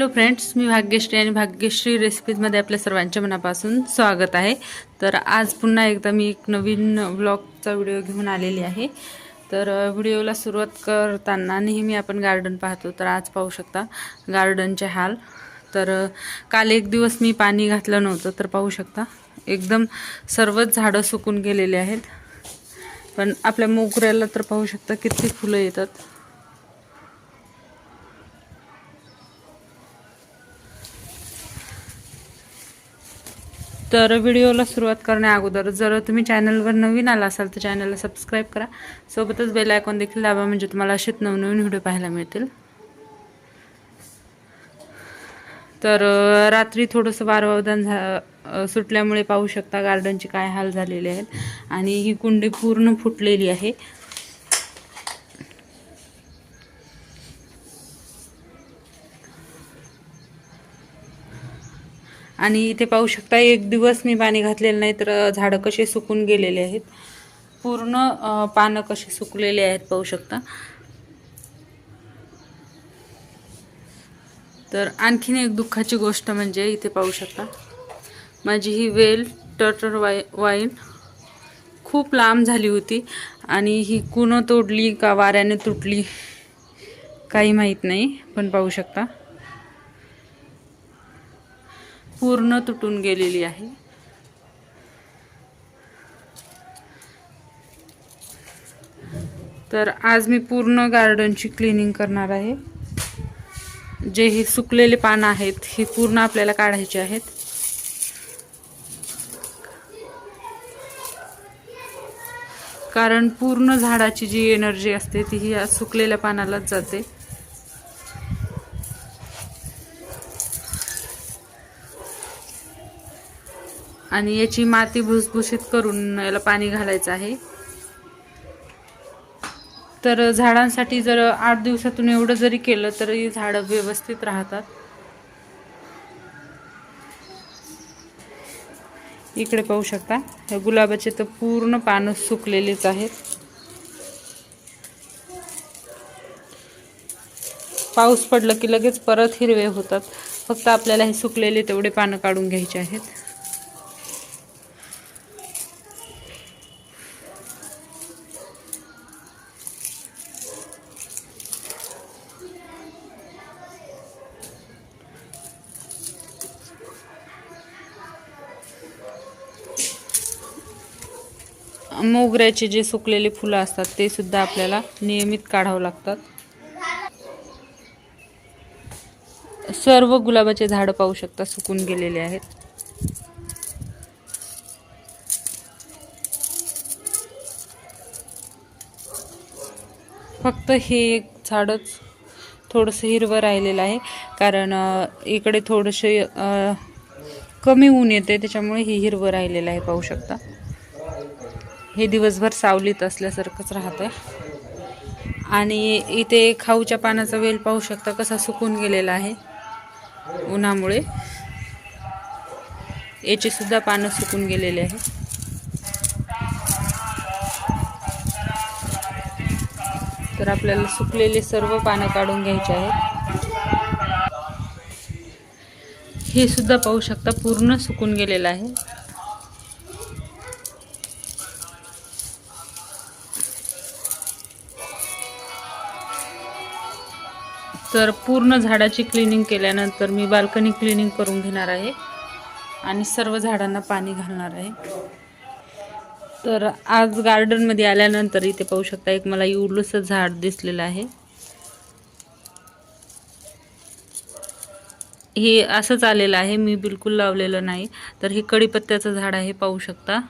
Hello friends मी भाग्यश्री आणि भाग्यश्री रेसिपीजमध्ये आपल्या सर्वांच्या मनापासून स्वागत आहे. तर आज पुन्हा एकदा मी एक नवीन ब्लॉगचा व्हिडिओ घेऊन आलेली आहे. तर व्हिडिओला सुरुवात करताना नेहमी आपण गार्डन पाहतो तर आज पाहू शकता गार्डनचे हाल. तर काल एक दिवस मी पाणी घातलं नव्हतं तर पाहू शकता. एकदम सर्वच झाडं सुकून गेलेले आहेत. पण आपल्या मोगऱ्याला तर पाहू शकता किती फुलं येतात. तर व्हिडिओला सुरुवात करण्या अगोदर जर तुम्ही चॅनलवर नवीन आला असाल तर चॅनलला सबस्क्राईब करा. सोबतच बेल आयकॉन देखील दाबा म्हणजे तुम्हाला असेच नवनवीन व्हिडिओ पाहायला मिळतील. तर रात्री थोडंसं वारवावधान झा सुटल्यामुळे पाहू शकता गार्डनचे काय हाल झालेले आहेत. आणि ही कुंडी पूर्ण फुटलेली आहे. आणि इथे पाहू शकता एक दिवस मी पाणी घातलेलं नाही तर झाडं कसे सुकून गेलेले आहेत. पूर्ण पानं कसे सुकलेले आहेत पाहू शकता. तर आणखीन एक दुःखाची गोष्ट म्हणजे इथे पाहू शकता. माझी ही वेल टर्टर वाय वाईन खूप लांब झाली होती आणि ही कुणं तोडली का वाऱ्याने तुटली काही माहीत नाही पण पाहू शकता. पूर्ण तुटून गेलेली आहे. तर आज मी पूर्ण गार्डनची क्लिनिंग करणार आहे. जे हे सुकलेले पानं आहेत हे पूर्ण आपल्याला काढायचे आहेत. कारण पूर्ण झाडाची जी एनर्जी असते ती ही सुकलेल्या पानालाच जाते. आणि याची माती भुसभुशीत करून याला पाणी घालायचं आहे. तर झाडांसाठी जर आठ दिवसातून एवढं जरी केलं तरी झाडं व्यवस्थित राहतात. इकडे पाहू शकता हे गुलाबाचे तर पूर्ण पानं सुकलेलीच आहेत. पाऊस पडलं की लगेच परत हिरवे होतात. फक्त आपल्याला हे सुकलेले तेवढे पानं काढून घ्यायचे आहेत. मोगऱ्याचे जे सुकलेले फुलं असतात ते सुद्धा आपल्याला नियमित काढावं लागतात. सर्व गुलाबाचे झाडं पाहू शकता सुकून गेलेले आहेत. फक्त हे एक झाडच थोडंसं हिरवं राहिलेलं आहे कारण इकडे थोडंसे कमी ऊन येते त्याच्यामुळे हे हिरवं राहिलेलं आहे पाहू शकता. हे दिवसभर सावलीत असल्यासारखंच राहतं आहे आणि इथे खाऊच्या पानाचा वेल पाहू शकता कसा सुकून गेलेला आहे. उन्हामुळे याचीसुद्धा पानं सुकून गेलेली आहे तर आपल्याला सुकलेले सर्व पानं काढून घ्यायचे आहेत. हे सुद्धा पाहू शकता पूर्ण सुकून गेलेलं आहे. तर पूर्ण झाडाची क्लिनिंग केल्यानंतर मी बाल्कनी क्लिनिंग करून घेणार आहे. आणि सर्व झाडांना पाणी घालणार आहे. तर आज गार्डनमध्ये आल्यानंतर इथे पाहू शकता एक मला एवढंसं झाड दिसलेलं आहे. हे असंच आलेलं आहे. मी बिलकुल लावलेलं नाही. तर हे कढीपत्त्याचं झाड आहे पाहू शकता.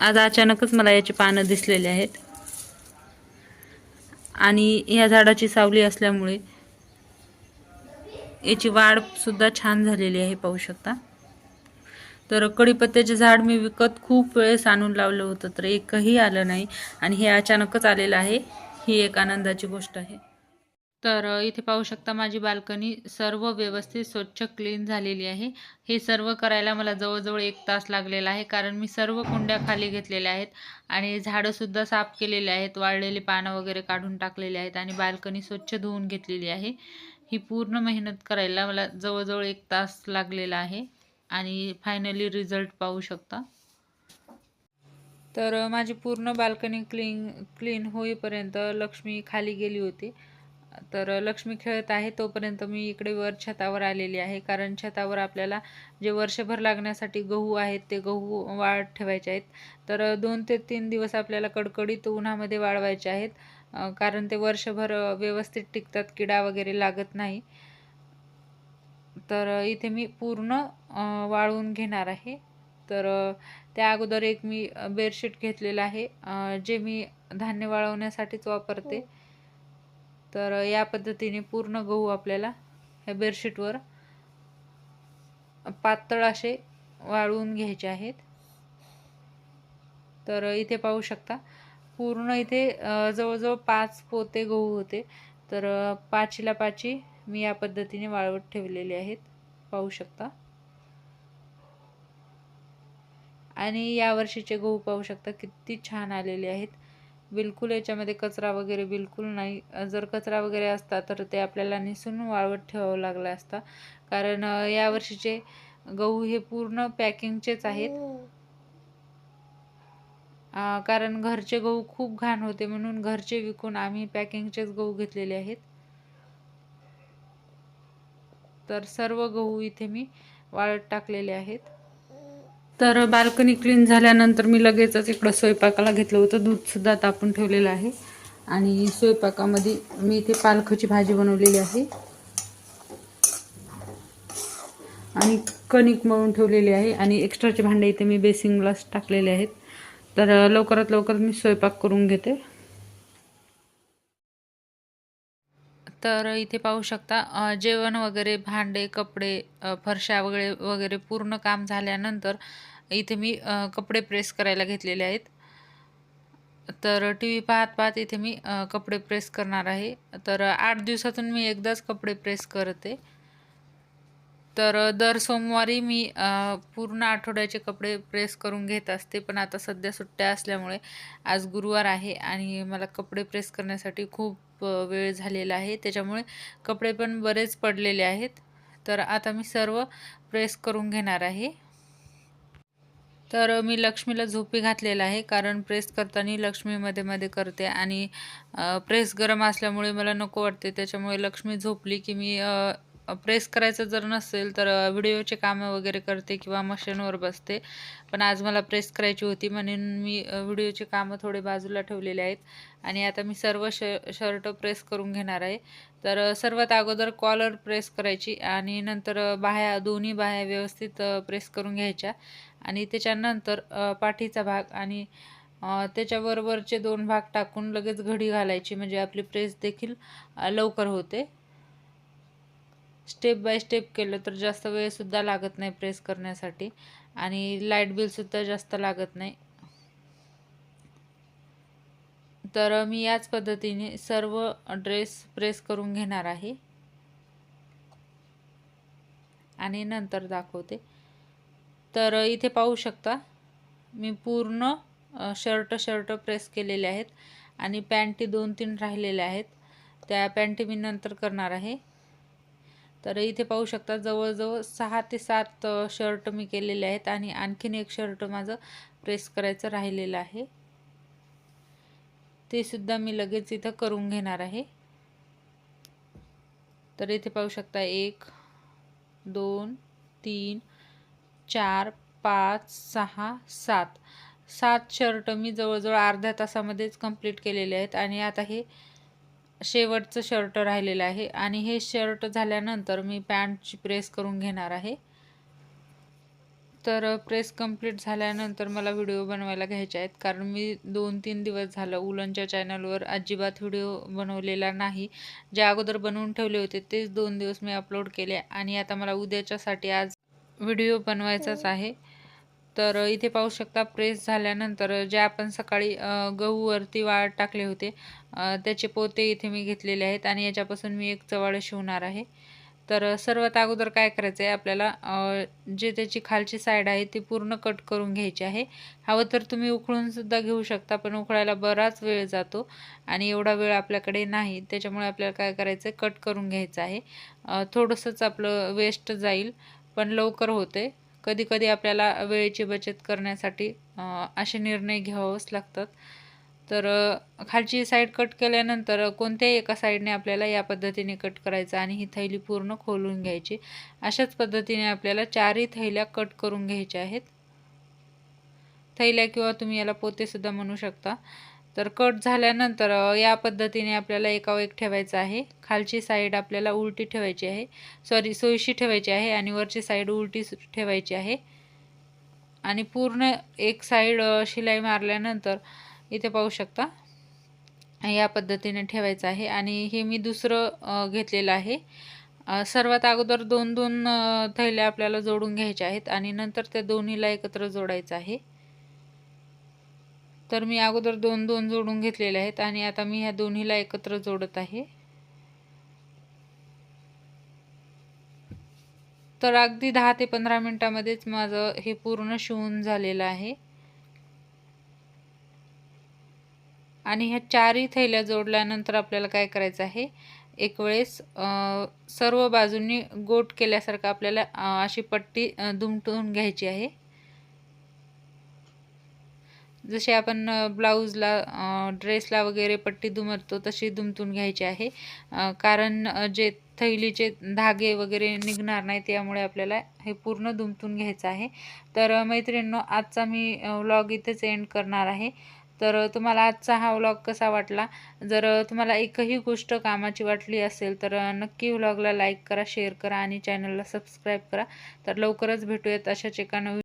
आज अचानकच मला याची पानं दिसलेली आहेत. आणि या झाडाची सावली असल्यामुळे याची वाढसुद्धा छान झालेली आहे पाहू शकता. तर कढीपत्त्याचे झाड मी विकत खूप वेळेस आणून लावलं होतं तर एकही आलं नाही. आणि हे अचानकच आलेलं आहे. ही एक आनंदाची गोष्ट आहे. तर इथे पाहू शकता माझी बाल्कनी सर्व व्यवस्थित स्वच्छ क्लीन झालेली आहे. हे सर्व करायला मला जवळजवळ एक तास लागलेला आहे कारण मी सर्व कुंड्या खाली घेतलेल्या आहेत आणि झाडंसुद्धा साफ केलेले आहेत वाळलेली पानं वगैरे काढून टाकलेले आहेत आणि बाल्कनी स्वच्छ धुवून घेतलेली आहे. ही पूर्ण मेहनत करायला मला जवळजवळ एक तास लागलेला आहे आणि फायनली रिझल्ट पाहू शकता. तर माझी पूर्ण बाल्कनी क्लीन क्लीन होईपर्यंत लक्ष्मी खाली गेली होती. तर लक्ष्मी खेळत आहे तोपर्यंत मी इकडे वर छतावर आलेली आहे. कारण छतावर आपल्याला जे वर्षभर लागण्यासाठी गहू आहेत ते गहू वाळत ठेवायचे आहेत. तर दोन ते तीन दिवस आपल्याला कडकडीत उन्हामध्ये वाळवायचे आहेत. कारण ते वर्षभर व्यवस्थित टिकतात किडा वगैरे लागत नाही. तर इथे मी पूर्ण वाळवून घेणार आहे. तर त्या अगोदर एक मी बेडशीट घेतलेलं आहे. जे मी धान्य वाळवण्यासाठीच वापरते. तर या पद्धतीने पूर्ण गहू आपल्याला ह्या बेडशीटवर पातळ असे वाळवून घ्यायचे आहेत. तर इथे पाहू शकता पूर्ण इथे जवळजवळ पाच पोते गहू होते. तर पाचीला पाची मी या पद्धतीने वाळवत ठेवलेले आहेत. पाहू शकता. आणि या वर्षीचे गहू पाहू शकता किती छान आलेले आहेत. बिलकुल याच्यामध्ये कचरा वगैरे बिलकुल नाही. जर कचरा वगैरे असता तर ते आपल्याला निसून वाळवत ठेवावं लागलं असता. कारण या वर्षीचे गहू हे पूर्ण पॅकिंगचेच आहेत. अ, कारण घरचे गहू खूप घाण होते म्हणून घरचे विकून आम्ही पॅकिंगचेच गहू घेतलेले आहेत. तर सर्व गहू इथे मी वाळत टाकलेले आहेत. तर बाल्कनी क्लीन झाल्यानंतर मी लगेचच इकडं स्वयंपाकाला घेतलं होतं. दूधसुद्धा तापून ठेवलेलं आहे. आणि स्वयंपाकामध्ये मी इथे पालखची भाजी बनवलेली आहे. आणि कणिक मळून ठेवलेली आहे. आणि एक्स्ट्राचे भांडे इथे मी बेसिंगलाच टाकलेले आहेत. तर लवकरात लवकर मी स्वयंपाक करून घेते. तर इथे पाहू शकता जेवण वगैरे भांडे कपडे फरशा वगैरे वगैरे पूर्ण काम झाल्यानंतर इथे मी कपडे प्रेस करायला घेतलेले आहेत. तर टी व्ही पाहत पाहत इथे मी कपडे प्रेस करणार आहे. तर आठ दिवसातून मी एकदाच कपडे प्रेस करते. तर दर सोमवारी मी पूर्ण आठवड्याचे कपडे प्रेस करून घेत असते. पण आता सध्या सुट्ट्या असल्यामुळे आज गुरुवार आहे आणि मला कपडे प्रेस करण्यासाठी खूप वेळ झालेला आहे. त्याच्यामुळे कपडे पण बरेच पडलेले आहेत. तर आता मी सर्व प्रेस करून घेणार आहे. तर मी लक्ष्मीला झोपी घातलेला आहे. कारण प्रेस करताना लक्ष्मी मध्ये मध्ये करते आणि प्रेस गरम असल्यामुळे मला नको वाटते. त्याच्यामुळे लक्ष्मी झोपली की मी प्रेस करायचं जर नसेल तर व्हिडिओचे कामं वगैरे करते किंवा मशीनवर बसते. पण आज मला प्रेस करायची होती म्हणून मी व्हिडिओचे कामं थोडे बाजूला ठेवलेले आहेत. आणि आता मी सर्व श शर्ट प्रेस करून घेणार आहे. तर सर्वात अगोदर कॉलर प्रेस करायची आणि नंतर बाह्या दोन्ही बाह्या व्यवस्थित प्रेस करून घ्यायच्या. आणि त्याच्यानंतर पाठीचा भाग आणि त्याच्याबरोबरचे दोन भाग टाकून लगेच घडी घालायची. म्हणजे आपली प्रेस देखील लवकर होते. स्टेप बाय स्टेप केलं तर जास्त वेळसुद्धा लागत नाही प्रेस करण्यासाठी. आणि लाइट बिलसुद्धा जास्त लागत नाही. तर मी याच पद्धतीने सर्व ड्रेस प्रेस करून घेणार आहे. आणि नंतर दाखवते. तर इथे पाहू शकता मी पूर्ण शर्ट शर्ट प्रेस केलेले आहेत. आणि पॅन्टी दोन तीन राहिलेल्या आहेत. त्या पॅन्टी मी नंतर करणार आहे. तर इथे पाहू शकता जवळजवळ सहा ते सात शर्ट मी केलेले आहेत आणि आणखीन एक शर्ट माझं प्रेस करायचं राहिलेलं आहे. ते सुद्धा मी लगेच इथं करून घेणार आहे. तर इथे पाहू शकता एक दोन तीन चार पाच सहा सात. सात शर्ट मी जवळजवळ अर्ध्या तासामध्येच कंप्लीट केलेले आहेत आणि आता हे शेवटचं शर्ट राहिलेलं आहे आणि हे शर्ट झाल्यानंतर मी पॅन्टची प्रेस करून घेणार आहे. तर प्रेस कंप्लीट झाल्यानंतर मला व्हिडिओ बनवायला घ्यायचे आहेत. कारण मी दोन तीन दिवस झालं उलनच्या चॅनलवर अजिबात व्हिडिओ बनवलेला नाही. जे अगोदर बनवून ठेवले होते तेच दोन दिवस मी अपलोड केले आणि आता मला उद्याच्यासाठी आज व्हिडिओ बनवायचाच आहे. तर इथे पाहू शकता प्रेस झाल्यानंतर जे आपण सकाळी गहूवरती वाळ टाकले होते त्याचे पोते इथे मी घेतलेले आहेत आणि याच्यापासून मी एक चवाळ शिवणार आहे. तर सर्वात अगोदर काय करायचं आहे आपल्याला जे त्याची खालची साईड आहे ती पूर्ण कट करून घ्यायची आहे. हवं तर तुम्ही उकळूनसुद्धा घेऊ शकता पण उकळायला बराच वेळ जातो आणि एवढा वेळ आपल्याकडे नाही. त्याच्यामुळे आपल्याला काय करायचं आहे कट करून घ्यायचं आहे. थोडंसंच आपलं वेस्ट जाईल पण लवकर होते कधीकधी आपल्याला वेळेची बचत करण्यासाठी असे निर्णय घ्यावंच लागतात. तर खालची साईड कट केल्यानंतर कोणत्याही एका साईडने आपल्याला या पद्धतीने कट करायचं आणि ही थैली पूर्ण खोलून घ्यायची. अशाच पद्धतीने आपल्याला चारही थैल्या कट करून घ्यायच्या आहेत. थैल्या किंवा तुम्ही याला पोतेसुद्धा म्हणू शकता. तर कट झाल्यानंतर या पद्धतीने आपल्याला एकावर एक ठेवायचं आहे. खालची साईड आपल्याला उलटी ठेवायची आहे. सॉरी सोयीशी ठेवायची आहे आणि वरची साईड उलटी सु- ठेवायची आहे. आणि पूर्ण एक साईड शिलाई मारल्यानंतर इथे पाहू शकता या पद्धतीने ठेवायचं आहे. आणि हे मी दुसरं घेतलेलं आहे. सर्वात अगोदर दोन दोन थैल्या आपल्याला जोडून घ्यायच्या आहेत आणि नंतर त्या दोन्हीला एकत्र जोडायचं आहे. तर मी अगोदर दोन दोन जोडून घेतलेले आहेत आणि आता मी ह्या दोन्हीला एकत्र जोडत आहे. तर अगदी दहा ते पंधरा मिनटामध्येच माझं हे पूर्ण शिवून झालेलं आहे. आणि ह्या चारही थैल्या जोडल्यानंतर आपल्याला काय करायचं आहे? एक वेळेस सर्व बाजूंनी गोट केल्यासारखं आपल्याला अशी पट्टी दुमटून घ्यायची आहे. जसे आपण ब्लाऊजला ड्रेसला वगैरे पट्टी दुमरतो तशी दुमतून घ्यायची आहे. कारण जे थैलीचे धागे वगैरे निघणार नाही त्यामुळे आपल्याला हे पूर्ण दुमतून घ्यायचं आहे. तर मैत्रिणींनो आजचा मी व्लॉग इथेच एंड करणार आहे. तर तुम्हाला आजचा हा व्लॉग कसा वाटला? जर तुम्हाला एकही गोष्ट कामाची वाटली असेल तर नक्की व्लॉगला लाईक करा शेअर करा आणि चॅनलला सबस्क्राईब करा. तर लवकरच भेटूयात अशाच एका नवीन